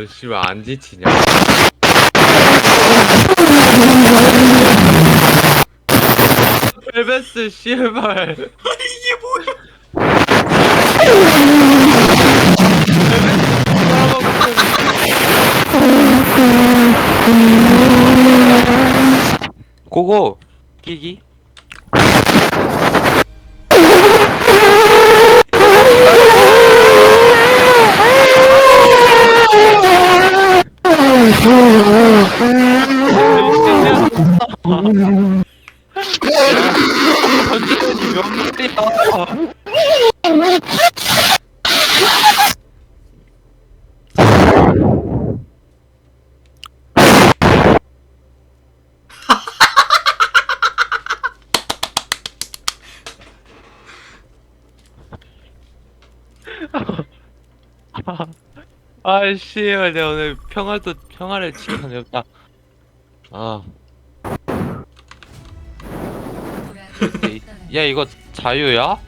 너 씨발 안 지치냐? 벨베스 씨발. 이게 뭐야? 고고 끼기. 전지현이 몇 마리야? 아이씨, 내가 오늘 평화도 평화를 지켜내 없다. 아, 야 이거 자유야?